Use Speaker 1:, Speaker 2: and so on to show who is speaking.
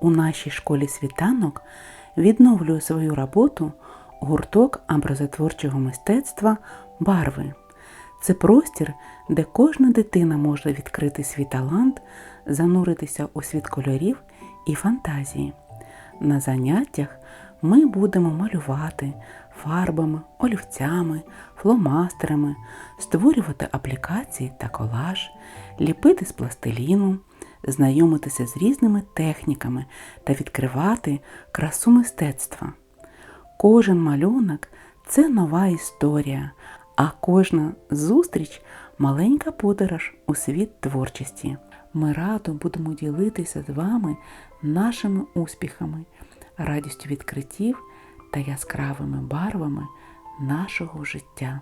Speaker 1: У нашій школі світанок відновлює свою роботу гурток образотворчого мистецтва Барви. Це простір, де кожна дитина може відкрити свій талант, зануритися у світ кольорів і фантазії. На заняттях ми будемо малювати фарбами, олівцями, фломастерами, створювати аплікації та колаж, ліпити з пластиліну, знайомитися з різними техніками та відкривати красу мистецтва. Кожен малюнок це нова історія, а кожна зустріч маленька подорож у світ творчості. Ми радо будемо ділитися з вами нашими успіхами, радістю відкриттів та яскравими барвами нашого життя.